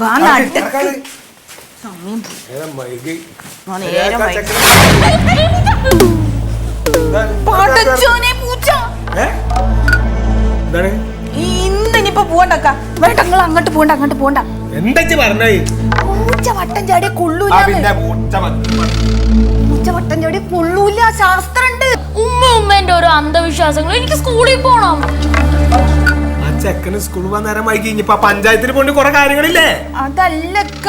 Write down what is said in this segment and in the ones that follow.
വാ സമയം. നേരം? പടച്ചോനെ പൂച്ച? ഇന്ന് ഇനിയിപ്പോ പോണ്ടക്ക വേണ്ട നിങ്ങൾ അങ്ങോട്ട് പോണ്ട അങ്ങോട്ട് പോണ്ട. എന്താ ഇജ്ജ് പറഞ്ഞേ പൂച്ച വട്ടം ചാടി കൊള്ളൂല പൂച്ച വട്ടം കൊള്ളൂല ശാസ്ത്രണ്ട്. ഉമ്മ ഉമ്മേന്റെ ഓരോ അന്ധവിശ്വാസങ്ങൾ എനിക്ക് സ്കൂളിൽ പോണം. ചെക്കന് സ്കൂൾ പോകാൻ നേരം വൈകി. ഇനിയിപ്പോ പഞ്ചായത്തിൽ പോണ്ട് കുറെ കാര്യങ്ങളില്ലേ? അതല്ലക്ക.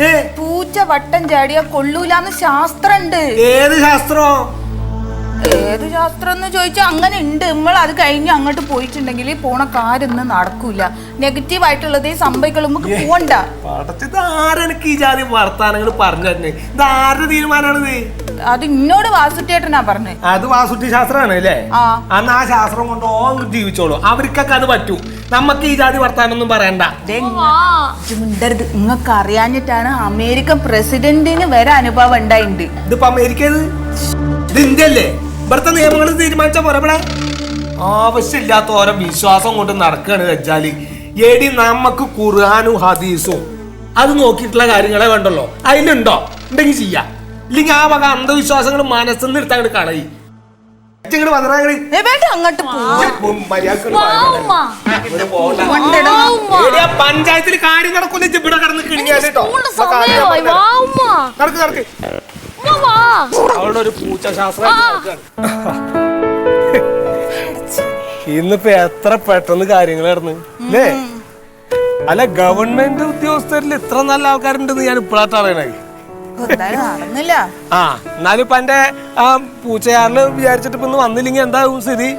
ഏ? പൂച്ച വട്ടം ചാടിയ കൊള്ളൂലാന്ന് ശാസ്ത്രണ്ട്. ഏത് ശാസ്ത്രോ? ഏത് ശാസ്ത്രം എന്ന് ചോദിച്ചാൽ അങ്ങനെ ഉണ്ട് നമ്മൾ അത് കഴിഞ്ഞ് അങ്ങോട്ട് പോയിട്ടുണ്ടെങ്കിൽ പോണ കാര്യമൊന്നും നടക്കൂല. നെഗറ്റീവ് ആയിട്ടുള്ളതേ സംഭവിക്കുള്ളൂ. നമുക്ക് പോണ്ട പടച്ചത് ആരെനിക്ക് ഈ ജാതി വർത്താനങ്ങൾ പറഞ്ഞു തന്നെ ഇത് ആരുടെ തീരുമാനമാണിത് അത് ഇന്നോട് വാസുട്ടിയേട്ടനാ പറഞ്ഞത് അത് വാസുട്ടി ശാസ്ത്രമാണ് അല്ലേ? ആ. അന്ന് ആ ശാസ്ത്രം കൊണ്ട് ഓ ജീവിച്ചോളൂ. അവർക്കൊക്കെ അത് പറ്റൂ. നമുക്ക് ഈ ജാതി വർത്താനം ഒന്നും പറയണ്ട മിണ്ടരുത് നിങ്ങൾക്ക് അറിയാഞ്ഞിട്ടാണ് അമേരിക്കൻ പ്രസിഡന്റിന് വരെ അനുഭവം ഉണ്ടായിട്ടുണ്ട് ഇതിപ്പോ അമേരിക്കത്? ഇത് ഇന്ത്യ അല്ലേ ഇവിടുത്തെ നിയമങ്ങൾ തീരുമാനിച്ച പോലെ ഇവിടെ. ആവശ്യമില്ലാത്ത ഓരോ വിശ്വാസം കൊണ്ട് നടക്കുകയാണ് വെച്ചാൽ എടി നമുക്ക് ഖുർആാനും ഹദീസും. അത് നോക്കിയിട്ടുള്ള കാര്യങ്ങളെ വേണ്ടല്ലോ അതിലുണ്ടോ? ഉണ്ടെങ്കിൽ ചെയ്യാം. ഇല്ലെങ്കിൽ ആ വക അന്ധവിശ്വാസങ്ങൾ മനസ്സിൽ നിന്ന് എടുത്താൽ കളയി. ഇങ്ങോട്ട് അങ്ങോട്ട് പഞ്ചായത്തിൽ കാര്യം നടക്കുന്ന ഇവിടെ കടന്ന് കേട്ടോ നടക്ക് നടക്ക്. അവളുടെ ഒരു പൂച്ച ശാസ്ത്രം ഇന്നിപ്പോ എത്ര പെട്ടെന്ന് കാര്യങ്ങൾ നടന്ന് അല്ലേ അല്ല ഗവൺമെന്റ് ഉദ്യോഗസ്ഥരിൽ ഇത്ര നല്ല ആൾക്കാരുണ്ടെന്ന് ഞാൻ ഇപ്പോഴാട്ട് അറിയണേ എന്തായാലും നടന്നില്ല. ആ എന്നാലും ഇപ്പൊ എന്റെ ആ പൂച്ചയാറിൽ വിചാരിച്ചിട്ട് ഇപ്പൊ ഇന്ന് വന്നില്ലെങ്കിൽ എന്താവും സ്ഥിതി?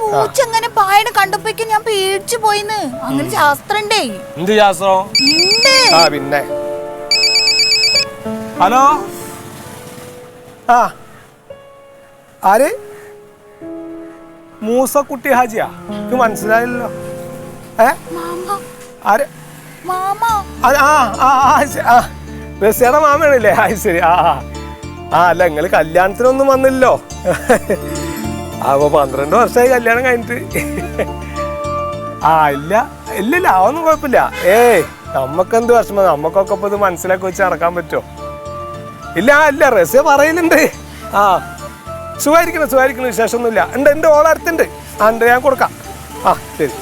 പൂച്ച അങ്ങനെ പായണ കണ്ടപ്പോഴേക്കും ഞാൻ പേടിച്ചു പോയിന്ന്. അങ്ങനെ ശാസ്ത്രണ്ടേ? എന്ത് ശാസ്ത്രം? ഉണ്ട് ആ പിന്നെ. ഹലോ? ആ. ആര്? മൂസക്കുട്ടി ഹാജിയാ? ഇത് മനസ്സിലായില്ലല്ലോ. ഏ? മാമ. ആര്? മാമ. ആ ആ ആ ആ. റസിയുടെ മാമയാണല്ലേ? ആ ശരി. ആ ആ. ആ അല്ല നിങ്ങൾ കല്യാണത്തിനൊന്നും വന്നില്ലല്ലോ. അപ്പൊ പന്ത്രണ്ട് വർഷമായി കല്യാണം കഴിഞ്ഞിട്ട്. ആ ഇല്ല. ഇല്ലില്ല അതൊന്നും കുഴപ്പമില്ല. ഏയ് നമ്മക്കെന്ത് വിഷമം? നമ്മക്കൊക്കെ ഇപ്പൊ ഇത് മനസ്സിലാക്കി വെച്ച് നടക്കാൻ പറ്റുമോ? ഇല്ല ആ, ഇല്ല റസിയ പറയലുണ്ട് ആ. സുഖമായിരിക്കണം? സുഖമായിരിക്കണം? വിശേഷമൊന്നുമില്ല. ഉണ്ട് എന്റെ ഓളടുത്തുണ്ട് ആ ഉണ്ട് ഞാൻ കൊടുക്കാം. ആ ശരി.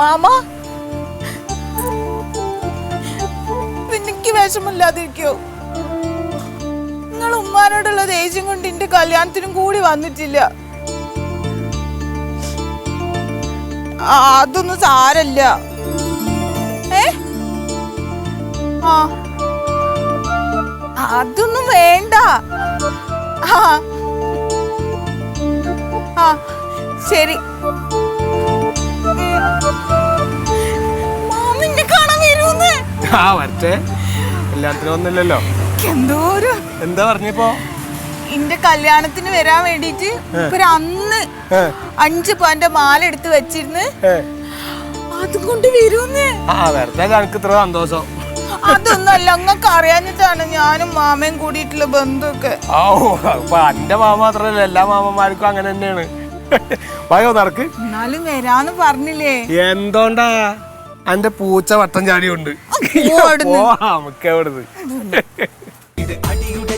മാമ? എനിക്ക് വിഷമില്ലാതിരിക്കോ നിങ്ങൾ ഉമ്മാനോടുള്ള ദേഷ്യം കൊണ്ട് എന്റെ കല്യാണത്തിനും കൂടി വന്നിട്ടില്ല. അതൊന്നും സാരല്ല. ഏ? ആ. അതൊന്നും വേണ്ട. ആ. ശരി. കാണാൻ ആ വരട്ടെ. കല്യാണത്തിനൊന്നുമില്ലല്ലോ. എന്തോ പറഞ്ഞപ്പോ? എന്റെ കല്യാണത്തിന് വരാൻ വേണ്ടിട്ട് ഒരു അന്ന് അഞ്ച് പവന്റെ മാല എടുത്ത് വെച്ചിരുന്ന് അതുകൊണ്ട് അതും കൊണ്ട് വരൂന്ന്. ആ വെറുതെ എനിക്ക് ഇത്ര സന്തോഷം. അതൊന്നല്ല അങ്ങക്ക് അറിയാഞ്ഞിട്ടാണ് ഞാനും മാമയും കൂടിയിട്ടുള്ള ബന്ധമൊക്കെ ഓ അപ്പൊ എന്റെ മാമ മാത്രല്ല എല്ലാ മാമന്മാർക്കും അങ്ങനെ തന്നെയാണ്. വായോ നടക്ക്. എന്നാലും വരാന്ന് പറഞ്ഞില്ലേ? എന്തോണ്ടാ? എന്റെ പൂച്ച വട്ടം ചാടിയുണ്ട്. അവിടുന്ന്. നമുക്ക് എവിടുന്ന് ഇത് അടിയുടെ